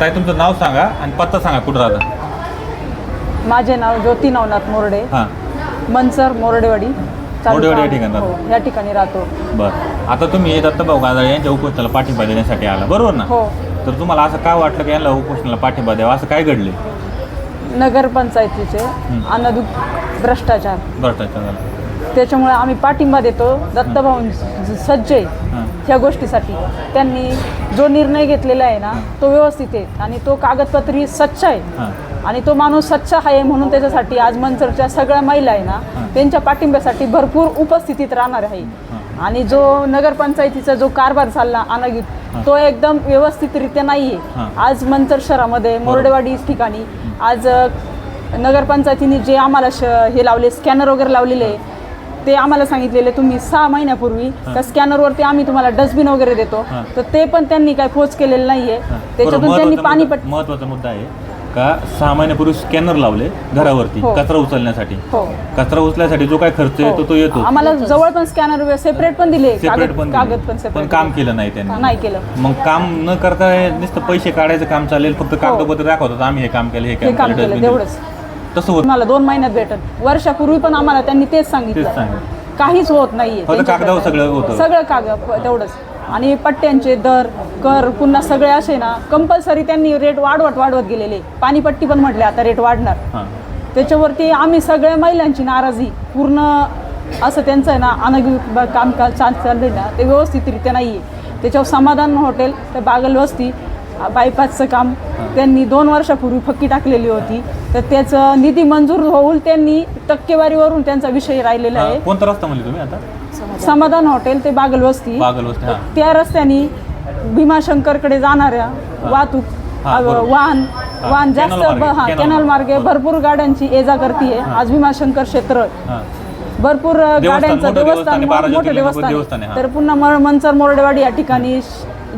ताई तुमचं नाव सांगा आणि पत्ता सांगा कुठं राहता? माझे नाव ज्योती नवनाथ मोरडे. हां. मनसर मोरडेवाडी मोरडेवाडी या ठिकाणी राहतो. हो, या ठिकाणी राहतो. बरं. आता तुम्ही दत्तभाऊ गाजळ यांच्या उपोषणाला पाठिंबा देण्यासाठी आला. बरोबर ना? हो. तर तुम्हाला असं काय वाटलं की यांना उपोषणाला पाठिंबा द्यावा? असं काय घडले? नगरपंचायतीचे अनधिक भ्रष्टाचार. भ्रष्टाचार झाला. त्याच्यामुळे आम्ही पाठिंबा देतो दत्तभाऊ सज्ज आहे ह्या गोष्टीसाठी. त्यांनी जो निर्णय घेतलेला आहे ना तो व्यवस्थित आहे आणि तो कागदपत्री स्वच्छ आहे. आणि तो माणूस स्वच्छ आहे म्हणून त्याच्यासाठी आज मंचरच्या सगळ्या महिला आहे ना त्यांच्या पाठिंब्यासाठी भरपूर उपस्थितीत राहणार आहे. आणि जो नगरपंचायतीचा जो कारभार चालला अनागित तो एकदम व्यवस्थितरित्या नाही. आहे. आज मंचर शहरामध्ये मोरडेवाडी ठिकाणी आज नगरपंचायतीने जे आम्हाला श हे लावले स्कॅनर वगैरे लावलेले आहे ते आम्हाला सांगितलेले तुम्ही सहा महिन्यापूर्वी त्या स्कॅनरवरती आम्ही तुम्हाला डस्टबिन वगैरे देतो. हां. तर ते पण त्यांनी काय पोच केलेलं नाहीये. त्याच्यातून त्यांनी पाणी पट महत्त्वाचा मुद्दा आहे का सहा महिन्यापूर्वी स्कॅनर लावले घरावरती हो. कचरा उचलण्यासाठी? हो. कचरा उचलण्यासाठी जो काय खर्च येतो तो येतो. आम्हाला जवळ पण स्कॅनर सेपरेट पण दिले सेपरेट कागद पण कागद. पण पण काम केलं नाही त्यांनी. नाही केलं. मग काम न करता नुसतं पैसे काढायचं काम चालेल फक्त कागदपत्र दाखवतात आम्ही हे काम केलं हे काम केलं केलं तेवढंच. तसं होत. तुम्हाला दोन महिन्यात भेटत वर्षापूर्वी पण आम्हाला त्यांनी तेच तेच सांगितलं. काहीच होत नाहीये. फक्त त्यांच्याकडे. कागदावर सगळं होतं. सगळं कागद प- तेवढंच. आणि पट्ट्यांचे दर कर पुन्हा सगळे असे ना कंपल्सरी त्यांनी रेट वाढवत वाढवत गेलेले. पाणीपट्टी पण म्हटले आता रेट वाढणार. हां. त्याच्यावरती आम्ही सगळ्या महिलांची नाराजी पूर्ण असं त्यांचं आहे ना अनग कामकाज चाल चाललंय ना ते व्यवस्थितरित्या नाही आहे त्याच्यावर समाधान हॉटेल ते बागल वस्ती बायपासचं काम. त्यांनी दोन वर्षापूर्वी फक्की टाकलेली होती. तर त्याचं निधी मंजूर होऊन त्यांनी टक्केवारीवरून त्यांचा विषय राहिलेला आहे. कोणता रस्ता म्हणले तुम्ही आता? समाधान हॉटेल ते बागल वस्ती. बागल वस्ती हां. त्या रस्त्याने भीमाशंकरकडे जाणाऱ्या वाहतूक. वाहन वाहन जास्त हा कॅनल मार्गे. भरपूर गाड्यांची ये जा करतीये आज भीमाशंकर क्षेत्र. भरपूर गाड्यांचं देवस्थान मोठं देवस्थान. तर पुन्हा म- मनसर मोरडेवाडी या ठिकाणी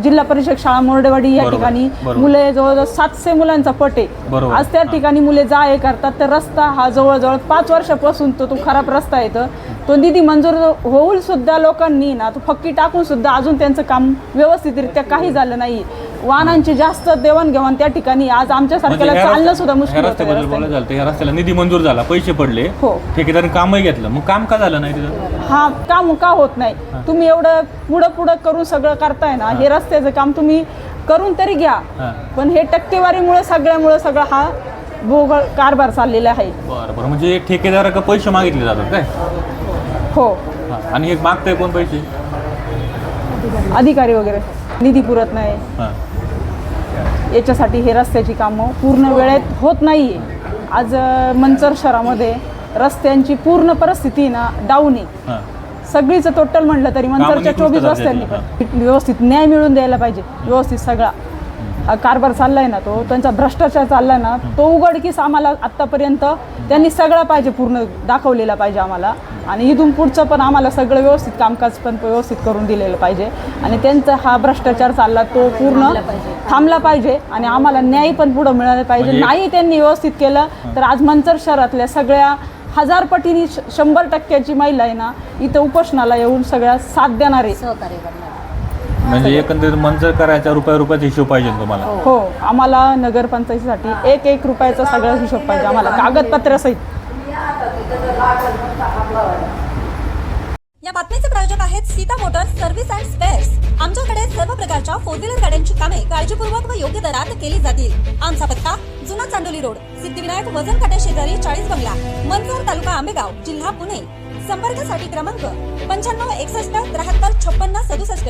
जिल्हा परिषद शाळा मोरडेवाडी या बरोबर, ठिकाणी बरोबर. मुले जवळजवळ सातशे मुलांचा पट आहे बरोबर, आज त्या हा. ठिकाणी मुले जा ये करतात तर रस्ता हा जवळजवळ पाच वर्षापासून तो तो खराब रस्ता येतं तो निधी मंजूर होऊन सुद्धा लोकांनी ना तो फक्की टाकून सुद्धा अजून त्यांचं काम व्यवस्थितरित्या काही झालं नाही वाहनांची जास्त देवाणघेवाण त्या ठिकाणी आज आमच्या म्हणजे ह्या चालणं रस्त्या- सुद्धा मुश्किल ह्या होतं या रस्त्याबद्दल रस्त्याने. बोलायचं झालं तर ह्या रस्त्याला निधी मंजूर झाला पैसे पडले. हो. ठेकेदाराने कामही घेतलं. मग काम का झालं नाही तिथं? हा काम का होत नाही? तुम्ही एवढं पुढं पुढं करून सगळं करताय ना हे रस्त्याचं काम तुम्ही करून तरी घ्या. हां. पण हे टक्केवारीमुळे सगळ्यामुळे सगळं हा भोगळ कारभार चाललेला आहे. बरं बरं. म्हणजे ठेकेदार का पैसे मागितले जातात काय? हो. हां. आणि हे मागताय कोण पैसे? अधिकारी वगैरे. निधी पुरत नाही. हां. याच्यासाठी हे रस्त्याची कामं पूर्ण वेळेत होत नाही आहे आज मंचर शहरामध्ये रस्त्यांची पूर्ण परिस्थिती ना डाऊन आहे. सगळीचं टोटल म्हटलं तरी मंचरच्या चोवीस रस्त्यांनी पण. व्यवस्थित न्याय मिळून द्यायला पाहिजे. व्यवस्थित सगळा. कारभार चाललाय ना तो त्यांचा भ्रष्टाचार चाललाय ना तो उघडकीस आम्हाला आत्तापर्यंत त्यांनी सगळा पाहिजे पूर्ण दाखवलेला पाहिजे आम्हाला. आणि इथून पुढचं पण आम्हाला सगळं व्यवस्थित कामकाज पण व्यवस्थित करून दिलेलं पाहिजे. आणि त्यांचा हा भ्रष्टाचार चालला तो पूर्ण थांबला पाहिजे. आणि आम्हाला न्याय पण पुढं मिळाला पाहिजे. म्हणजे- नाही त्यांनी व्यवस्थित केलं तर आज मंचर शहरातल्या सगळ्या हजार पटीने श- शंभर टक्क्याची महिला आहे ना इथं उपोषणाला येऊन सगळ्या साथ देणार म्हणजे एकंदरीत मंजूर करायचा रुपया रुपयाचा हिशोब पाहिजे तुम्हाला. हो. आम्हाला नगरपंचायतीसाठी एक एक रुपयाचा सगळा हिशोब पाहिजे आम्हाला. कागदपत्रासहित या बातमीचे प्रायोजक आहेत Sita motors service and spares आमच्याकडे सर्व प्रकारच्या फोर व्हीलर गाड्यांची कामे काळजीपूर्वक व योग्य दरात केली जातील. आमचा पत्ता जुना चांडोली रोड सिद्धिविनायक वजन काट्या शेजारी चाळीस बंगला मनसर तालुका आंबेगाव जिल्हा पुणे. संपर्कासाठी क्रमांक पंच्याण्णव एकसष्ट त्र्याहत्तर छप्पन्न सदुसष्ट.